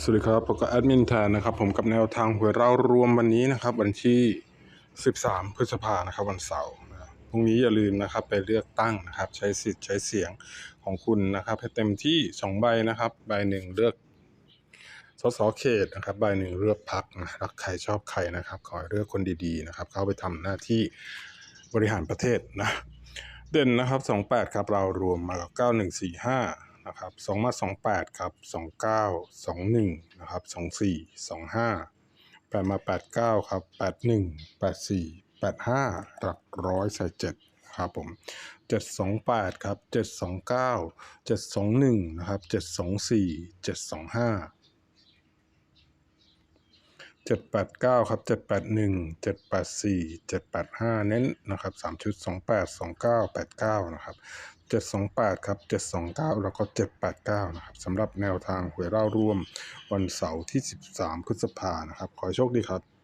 สวัสดีครับผมก็แอดมินแทนนะครับ ผมกับแนวทางหวยเรารวมวันนี้นะครับ วันที่ 13 พฤษภานะครับ วันเสาร์นะพรุ่งนี้อย่าลืมนะครับ ไปเลือกตั้งนะครับ ใช้สิทธิ์ใช้เสียงของคุณนะครับ ให้เต็มที่ 2 ใบนะครับ ใบหนึ่งเลือกสสเขตนะครับ ใบหนึ่งเลือกพักนะรักใครชอบใครนะครับ ขอเลือกคนดีๆนะครับ เข้าไปทำหน้าที่บริหารประเทศนะ เด่นนะครับ 28 ครับเรารวมมากับ9145 นะครับสองมาสองแปดครับสองเก้าสองหนึ่งนะครับสองสี่สองห้าแปดมาแปดเก้าครับแปดหนึ่งแปดสี่แปดห้าหลักร้อยใส่เจ็ดครับผมเจ็ดสองแปดครับเจ็ดสองเก้าเจ็ดสองหนึ่งนะครับเจ็ดสองสี่เจ็ดสองห้าเจ็ดแปดเก้าครับเจ็ดแปดหนึ่งเจ็ดแปดสี่เจ็ดแปดห้าเน้นนะครับสามชุดสองแปดสองเก้าแปดเก้านะครับ เจ็ดสองแปดครับเจ็ดสองเก้าแล้วก็เจ็ดแปดเก้านะครับสำหรับแนวทางหวยเล่าร่วมวันเสาร์ที่สิบสามพฤษภานะครับ ขอโชคดีครับ